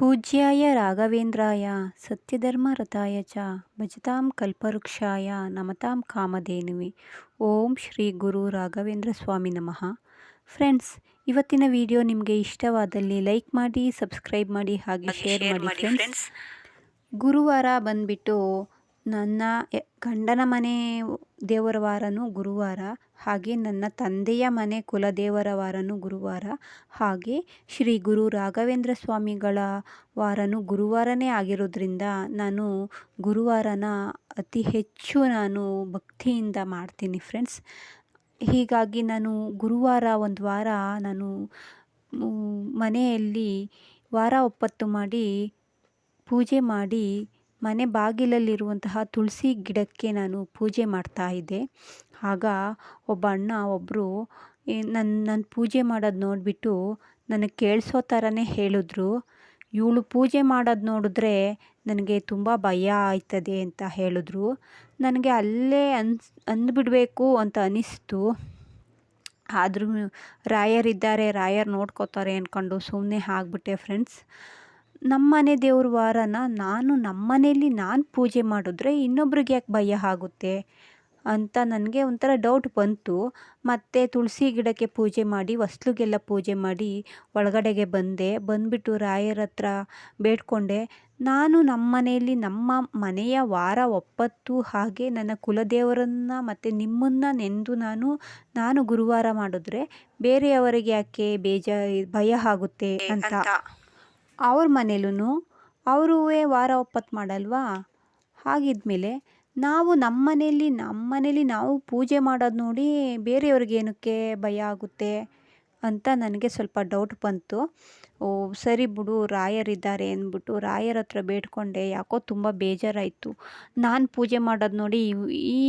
ಪೂಜ್ಯಾಯ ರಾಘವೇಂದ್ರಾಯ ಸತ್ಯಧರ್ಮರತಾಯ ಚ ಭಜತಾಂ ಕಲ್ಪವೃಕ್ಷಾಯ ನಮತಾಂ ಕಾಮಧೇನುವೆ. ಓಂ ಶ್ರೀ ಗುರು ರಾಘವೇಂದ್ರ ಸ್ವಾಮಿ ನಮಃ. ಫ್ರೆಂಡ್ಸ್ ಇವತ್ತಿನ ವಿಡಿಯೋ ನಿಮಗೆ ಇಷ್ಟವಾದಲ್ಲಿ ಲೈಕ್ ಮಾಡಿ ಸಬ್ಸ್ಕ್ರೈಬ್ ಮಾಡಿ ಹಾಗೆ ಶೇರ್ ಮಾಡಿ ಫ್ರೆಂಡ್ಸ್. ಗುರುವಾರ ಬಂದ್ಬಿಟ್ಟು ನನ್ನ ಗಂಡನ ಮನೆ ದೇವರ ವಾರನೂ ಗುರುವಾರ, ಹಾಗೆ ನನ್ನ ತಂದೆಯ ಮನೆ ಕುಲದೇವರ ವಾರನೂ ಗುರುವಾರ, ಹಾಗೆ ಶ್ರೀ ಗುರು ರಾಘವೇಂದ್ರ ಸ್ವಾಮಿಗಳ ವಾರನು ಗುರುವಾರನೇ ಆಗಿರೋದ್ರಿಂದ ನಾನು ಗುರುವಾರನ ಅತಿ ಹೆಚ್ಚು ನಾನು ಭಕ್ತಿಯಿಂದ ಮಾಡ್ತೀನಿ ಫ್ರೆಂಡ್ಸ್ ಹೀಗಾಗಿ ನಾನು ಗುರುವಾರ ಒಂದು ವಾರ ನಾನು ಮನೆಯಲ್ಲಿ ವಾರ ಒಪ್ಪತ್ತು ಮಾಡಿ, ಪೂಜೆ ಮಾಡಿ ಮನೆ ಬಾಗಿಲಲ್ಲಿರುವಂತಹ ತುಳಸಿ ಗಿಡಕ್ಕೆ ನಾನು ಪೂಜೆ ಮಾಡ್ತಾ ಇದ್ದೆ. ಆಗ ಒಬ್ಬ ಅಣ್ಣ ಒಬ್ಬರು ನನ್ನ ನಾನು ಪೂಜೆ ಮಾಡೋದು ನೋಡಿಬಿಟ್ಟು ನನಗೆ ಕೇಳಿಸೋ ಥರನೇ ಹೇಳಿದ್ರು. ಇವಳು ಪೂಜೆ ಮಾಡೋದು ನೋಡಿದ್ರೆ ನನಗೆ ತುಂಬ ಭಯ ಆಯ್ತದೆ ಅಂತ ಹೇಳಿದ್ರು. ನನಗೆ ಅಲ್ಲೇ ಅನ್ಸ್ ಅಂದ್ಬಿಡಬೇಕು ಅಂತ ಅನಿಸ್ತು. ರಾಯರ್ ರಾಯರಿದ್ದಾರೆ, ರಾಯರು ನೋಡ್ಕೋತಾರೆ ಅಂದ್ಕೊಂಡು ಸುಮ್ಮನೆ ಆಗ್ಬಿಟ್ಟೆ ಫ್ರೆಂಡ್ಸ್. ನಮ್ಮನೆ ದೇವ್ರ ವಾರನ ನಾನು ನಮ್ಮನೇಲಿ ನಾನು ಪೂಜೆ ಮಾಡಿದ್ರೆ ಇನ್ನೊಬ್ರಿಗೆ ಯಾಕೆ ಭಯ ಆಗುತ್ತೆ? ಅಂತ ನನಗೆ ಒಂಥರ ಡೌಟ್ ಬಂತು. ಮತ್ತು ತುಳಸಿ ಗಿಡಕ್ಕೆ ಪೂಜೆ ಮಾಡಿ, ಹೊಸ್ಲಿಗೆಲ್ಲ ಪೂಜೆ ಮಾಡಿ ಒಳಗಡೆಗೆ ಬಂದೆ. ಬಂದುಬಿಟ್ಟು ರಾಯರ ಹತ್ರ ಬೇಡ್ಕೊಂಡೆ. ನಾನು ನಮ್ಮ ಮನೆಯಲ್ಲಿ ನಮ್ಮ ಮನೆಯ ವಾರ ಒಪ್ಪತ್ತು. ಹಾಗೆ ನನ್ನ ಕುಲದೇವರನ್ನು ಮತ್ತು ನಿಮ್ಮನ್ನು ನೆಂದು ನಾನು ನಾನು ಗುರುವಾರ ಮಾಡಿದ್ರೆ ಬೇರೆಯವರಿಗೆ ಯಾಕೆ ಬೇಜ, ಭಯ ಆಗುತ್ತೆ ಅಂತ. ಅವ್ರ ಮನೇಲೂ ಅವರೂ ವಾರ ಒಪ್ಪತ್ತು ಮಾಡಲ್ವಾ? ಹಾಗಿದ್ಮೇಲೆ ನಾವು ನಮ್ಮ ಮನೆಯಲ್ಲಿ ನಮ್ಮ ಮನೇಲಿ ನಾವು ಪೂಜೆ ಮಾಡೋದು ನೋಡಿ ಬೇರೆಯವ್ರಿಗೆ ಏನಕ್ಕೆ ಭಯ ಆಗುತ್ತೆ? ಅಂತ ನನಗೆ ಸ್ವಲ್ಪ ಡೌಟ್ ಬಂತು. ಓ, ಸರಿ ಬಿಡು ರಾಯರಿದ್ದಾರೆ ಅಂದ್ಬಿಟ್ಟು ರಾಯರ ಹತ್ರ ಬೇಡ್ಕೊಂಡೆ, ಯಾಕೋ ತುಂಬ ಬೇಜಾರಾಯಿತು. ನಾನು ಪೂಜೆ ಮಾಡೋದು ನೋಡಿ ಈ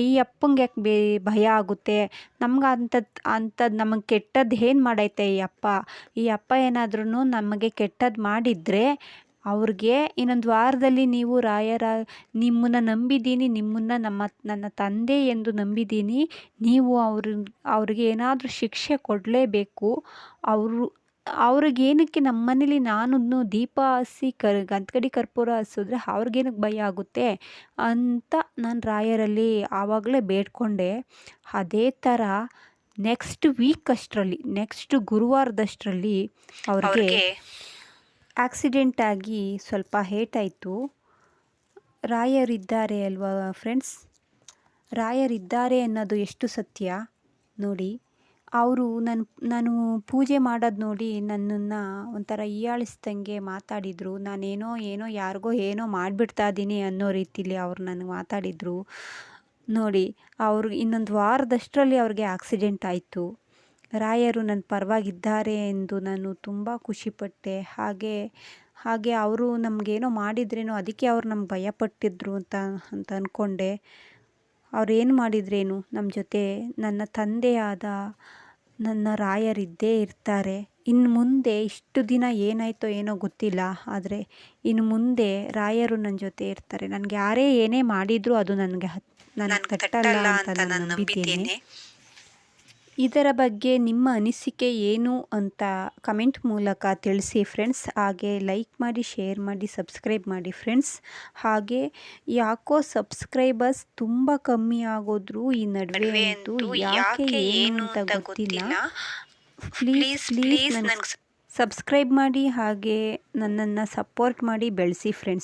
ಈ ಅಪ್ಪಂಗೆ ಯಾಕೆ ಬೇ, ಭಯ ಆಗುತ್ತೆ? ನಮ್ಗೆ ಅಂಥದ್ದು ಅಂಥದ್ದು ನಮಗೆ ಕೆಟ್ಟದ್ದು ಏನು ಮಾಡೈತೆ ಈ ಅಪ್ಪ? ಈ ಅಪ್ಪ ಏನಾದ್ರೂ ನಮಗೆ ಕೆಟ್ಟದ್ದು ಮಾಡಿದರೆ ಅವ್ರಿಗೆ ಇನ್ನೊಂದು ವಾರದಲ್ಲಿ ನೀವು ರಾಯರ, ನಿಮ್ಮನ್ನು ನಂಬಿದ್ದೀನಿ, ನಿಮ್ಮನ್ನು ನಮ್ಮ, ನನ್ನ ತಂದೆ ಎಂದು ನಂಬಿದ್ದೀನಿ, ನೀವು ಅವ್ರ, ಅವ್ರಿಗೆ ಏನಾದರೂ ಶಿಕ್ಷೆ ಕೊಡಲೇಬೇಕು, ಅವರು, ಅವ್ರಿಗೇನಕ್ಕೆ ನಮ್ಮ ಮನೇಲಿ ನಾನು ದೀಪ ಹಸಿ ಕರ್ ಗಂಧಗಡಿ ಕರ್ಪೂರ ಹಚ್ಚಿದ್ರೆ ಅವ್ರಿಗೇನಕ್ಕೆ ಭಯ ಆಗುತ್ತೆ ಅಂತ ನಾನು ರಾಯರಲ್ಲಿ ಆವಾಗಲೇ ಬೇಡ್ಕೊಂಡೆ. ಅದೇ ಥರ ನೆಕ್ಸ್ಟ್ ವೀಕ್ ಅಷ್ಟರಲ್ಲಿ ನೆಕ್ಸ್ಟ್ ಗುರುವಾರದಷ್ಟರಲ್ಲಿ ಅವ್ರಿಗೆ ಆಕ್ಸಿಡೆಂಟ್ ಆಗಿ ಸ್ವಲ್ಪ ಏಟಾಯಿತು ರಾಯರಿದ್ದಾರೆ ಅಲ್ವಾ ಫ್ರೆಂಡ್ಸ್? ರಾಯರಿದ್ದಾರೆ ಅನ್ನೋದು ಎಷ್ಟು ಸತ್ಯ? ನೋಡಿ, ಅವರು ನನ್ನ ನಾನು ಪೂಜೆ ಮಾಡೋದು ನೋಡಿ ನನ್ನನ್ನು ಒಂಥರ ಹೀಯಾಳಿಸ್ದಂಗೆ ಮಾತಾಡಿದರು. ನಾನೇನೋ ಏನೋ ಯಾರಿಗೋ ಏನೋ ಮಾಡಿಬಿಡ್ತಾ ಇದ್ದೀನಿ ಅನ್ನೋ ರೀತಿಲಿ ಅವ್ರು ನನಗೆ ಮಾತಾಡಿದರು. ನೋಡಿ ಅವ್ರಿಗೆ ಇನ್ನೊಂದು ವಾರದಷ್ಟರಲ್ಲಿ ಅವ್ರಿಗೆ ಆಕ್ಸಿಡೆಂಟ್ ಆಯಿತು. ರಾಯರು ನನ್ನ ಪರವಾಗಿದ್ದಾರೆ ಎಂದು ನಾನು ತುಂಬ ಖುಷಿಪಟ್ಟೆ. ಹಾಗೆ ಹಾಗೆ ಅವರು ನಮಗೇನೋ ಮಾಡಿದ್ರೇನೋ ಅದಕ್ಕೆ ಅವ್ರು ನಮ್ಗೆ ಭಯಪಟ್ಟಿದ್ರು ಅಂತ ಅಂತ ಅಂದ್ಕೊಂಡೆ ಅವ್ರು ಏನು ಮಾಡಿದ್ರೇನು? ನಮ್ಮ ಜೊತೆ ನನ್ನ ತಂದೆಯಾದ ನನ್ನ ರಾಯರಿದ್ದೇ ಇರ್ತಾರೆ. ಇನ್ನು ಮುಂದೆ ಇಷ್ಟು ದಿನ ಏನಾಯ್ತೋ ಏನೋ ಗೊತ್ತಿಲ್ಲ. ಆದರೆ ಇನ್ನು ಮುಂದೆ ರಾಯರು ನನ್ನ ಜೊತೆ ಇರ್ತಾರೆ. ನನಗೆ ಯಾರೇ ಏನೇ ಮಾಡಿದರೂ ಅದು ನನಗೆ ಹತ್ ನನಗೆ ಕಟ್ಟಲ್ಲ ಅಂತ ನಾನು ನಂಬಿದ್ದೇನೆ. ಇದರ ಬಗ್ಗೆ ನಿಮ್ಮ ಅನಿಸಿಕೆ ಏನು ಅಂತ ಕಮೆಂಟ್ ಮೂಲಕ ತಿಳಿಸಿ ಫ್ರೆಂಡ್ಸ್. ಹಾಗೆ ಲೈಕ್ ಮಾಡಿ ಶೇರ್ ಮಾಡಿ ಸಬ್ಸ್ಕ್ರೈಬ್ ಮಾಡಿ ಫ್ರೆಂಡ್ಸ್. ಹಾಗೆ ಯಾಕೋ ಸಬ್ಸ್ಕ್ರೈಬರ್ಸ್ ತುಂಬ ಕಮ್ಮಿ ಆಗೋದ್ರು ಈ ನಡುವೆ ಅಂತೂ ಯಾಕೆ ಏನು ಅಂತ ಗೊತ್ತಿಲ್ಲ. ಪ್ಲೀಸ್ ಪ್ಲೀಸ್ ನನಗೆ ಸಬ್ಸ್ಕ್ರೈಬ್ ಮಾಡಿ ಹಾಗೆ ನನ್ನನ್ನು ಸಪೋರ್ಟ್ ಮಾಡಿ ಬೆಳೆಸಿ ಫ್ರೆಂಡ್ಸ್.